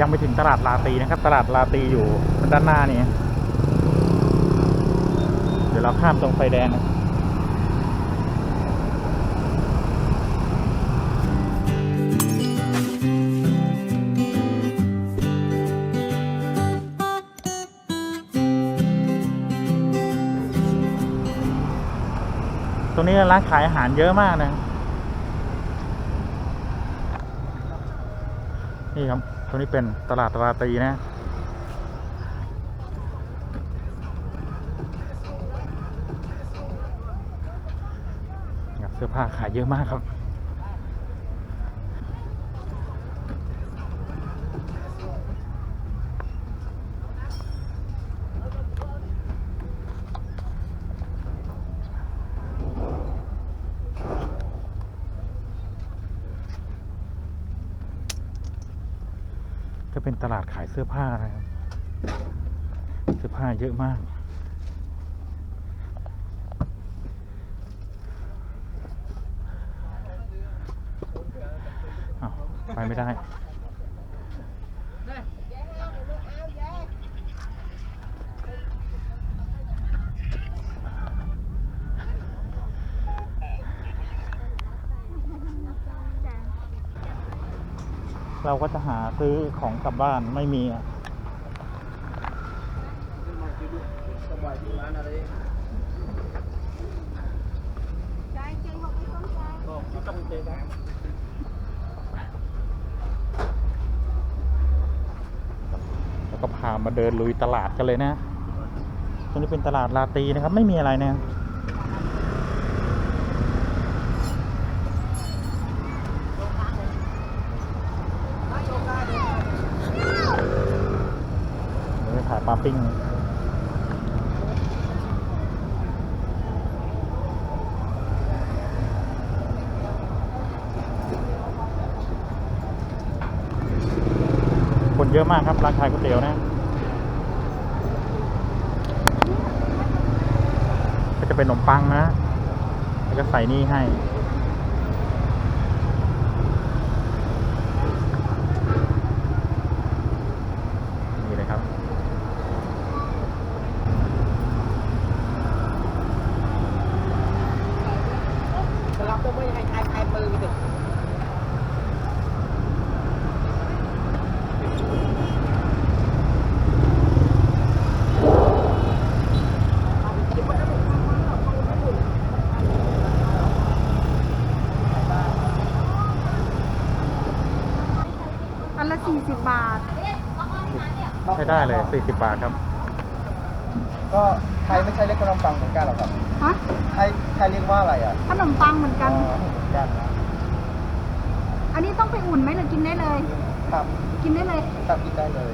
ยังไม่ถึงตลาดลาตีนะครับ ตลาดลาตีอยู่ด้านหน้านี่เดี๋ยวเราข้ามตรงไฟแดงนะตรงนี้ร้านขายอาหารเยอะมากนะ นี่ครับ รงนี้เป็นตลาดราตรีนะเสื้อผ้าขายเยอะมากครับ เป็นตลาดขายเสื้อผ้านะครับ เสื้อผ้าเยอะมากอ้าวไปไม่ได้ เราก็จะหาซื้อของกลับบ้านไม่มีอะแล้วก็พามาเดินลุยตลาดกันเลยนะตรงนี้เป็นตลาดลาตีนะครับ ไม่มีอะไรนะ ถ่ายปลาปิ้งคนเยอะมากครับร้านขายก๋วยเตี๋ยวนะก็จะเป็นขนมปังนะ แล้วก็ใส่นี่ให้ นี่เลยครับ รับตัวไม่ให้ใครใครมือไปถึง อันละสี่สิ บบาท ใช้ได้เลย 40 บาทครับ ก็ไทยไม่ใช่เรียกขนมปังเหมือนกันหรอครับฮะ ไทยไทยเรียกว่าอะไรอะขนมปังเหมือนกัน อ๋อเหมือนกันนะอันนี้ต้องไปอุ่นไหมหรือกินได้เลย ครับกินได้เลยตับกินได้เลย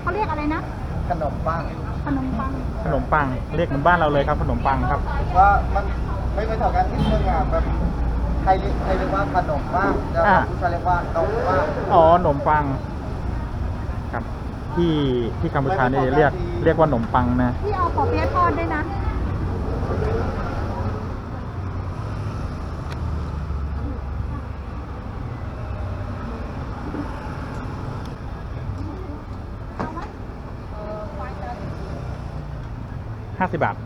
เขาเรียกอะไรนะ ขนมปังขนมปัง ขนมปัง เรียกเหมือนบ้านเราเลยครับ ขนมปังครับ ว่ามันไม่ไม่เท่ากันที่เมืองอะแบบไทยเรียกไทยเรียกว่าขนมปังแล้วอ่า ผู้ชายเรียกว่านมปังอ๋อขนมปังครับ ที่ที่กัมพูชานี่เรียกเรียกว่าขนมปังนะ ที่เอาปอเปี๊ยะทอดด้วยนะ ห้าสิบบาท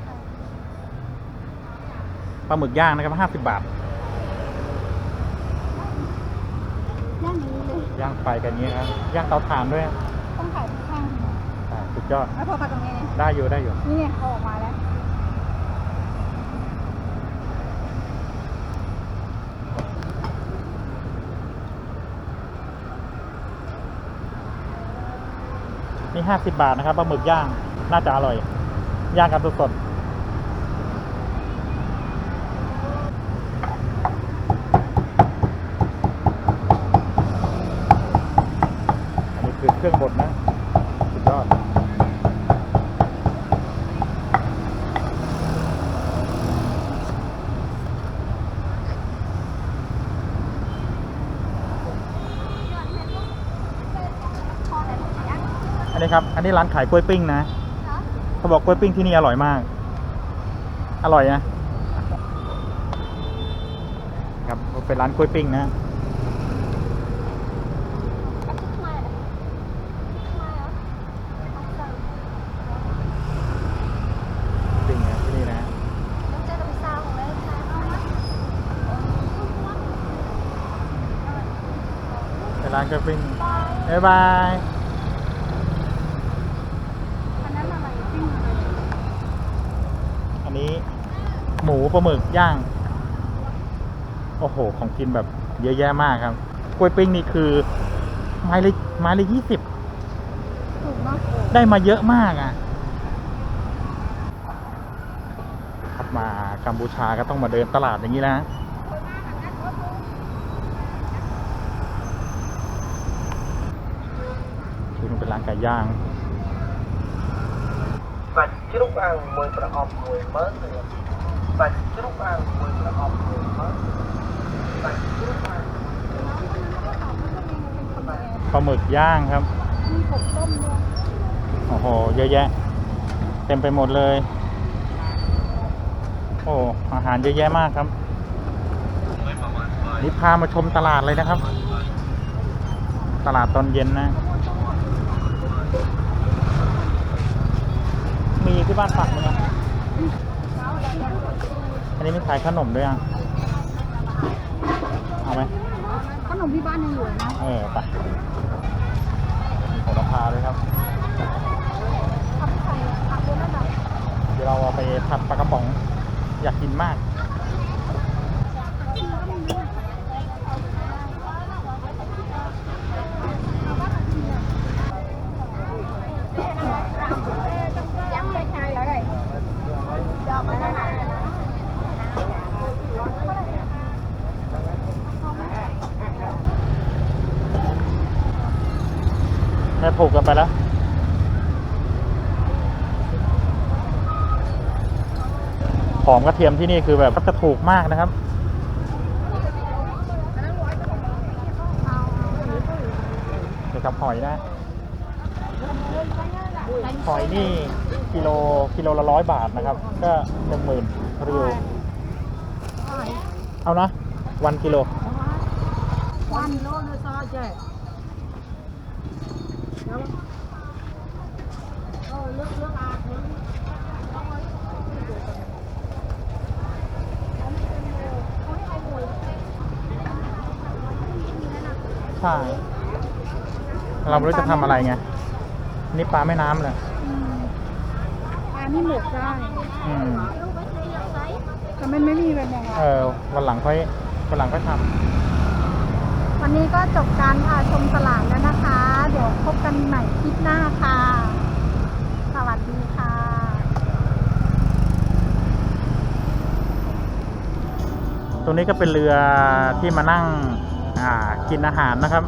ปลาหมึกย่างนะครับห้าสิบบาท ย่างนี้เลยย่างไฟกันอย่างนี้ครับย่างเตาถ่านด้วย ต้องถ่ายข้างอ่าสุดยอดๆแล้วพอมาตรงนี้เนี่ยได้อยู่ได้อยู่ นี่ไงเขาออกมาแล้ว นี่ห้าสิบบาทนะครับปลาหมึกย่าง น่าจะอร่อย ย่างกันสดๆอันนี้คือ เครื่องบดนะสุดยอดอันนี้ครับ อันนี้ร้านขายกล้วยปิ้งนะเขาบอกกล้วยปิ้งที่นี่อร่อยมาก อร่อยนะ ครับเป็นร้านกล้วยปิ้งนะ ไปร้านกาแฟบ๊ายบายอันนั้นอะไรปิ้งอะไรอันนี้ หมูปลาหมึกย่าง โอ้โห ของกินแบบเยอะแยะมากครับกล้วยปิ้งนี่คือไม้ละไม้ละยี่สิบได้มาเยอะมากอะถัดมากัมพูชาก็ต้องมาเดินตลาดอย่างนี้นะคือมันเป็น ร้านไก่ย่าง បាច់ជ្រូកអាំងមួយប្រអប់10000រៀលបាច់ជ្រូកអាំងមួយប្រអប់10000បាច់ជ្រូកអាំង ปลาหมึกย่างครับ มีกบต้มด้วย โอ้โห เยอะแยะ เต็มไปหมดเลย โอ้ อาหารเยอะแยะมากครับ นี่พามาชมตลาดเลยนะครับ ตลาดตอนเย็นนะ บ้านปักไหมครับอันนี้มีขายขนมด้วยอะ เอาไหมขนมที่บ้านยังอยู่เลยนะ เออไปมีโหระพาด้วยครับทำใส่ผักด้วยนะแบบเดี๋ยวเราเอาไปผัดปลากระป๋อง อยากกินมาก ยังไม่ใช่แล้วเลยจอบอะไรนะ แม่ ผูกกันไปแล้ว หอมกระเทียมที่นี่คือแบบก็จะถูกมากนะครับเดี๋ยวกับหอยนะ หอยนี่กิโลกิโลละร้อยบาทนะครับ ก็หนึ่งหมื่นริวเอานะ วันกิโลวันโลนึงซอเจ๊ ใช่ เราไม่รู้จะทำอะไรไง นี่ปลาแม่น้ำเลยอืมอันนี้หมกได้อืมแต่มันไม่มีเป็นยังไงเออ วันหลังค่อย วันหลังค่อยทวันนี้ก็จบการพาชมตลาดแล้วนะคะ เดี๋ยวพบกันใหม่คลิปหน้าค่ะ สวัสดีค่ะตรงนี้ก็เป็นเรือที่มานั่งกินอาหารนะครับ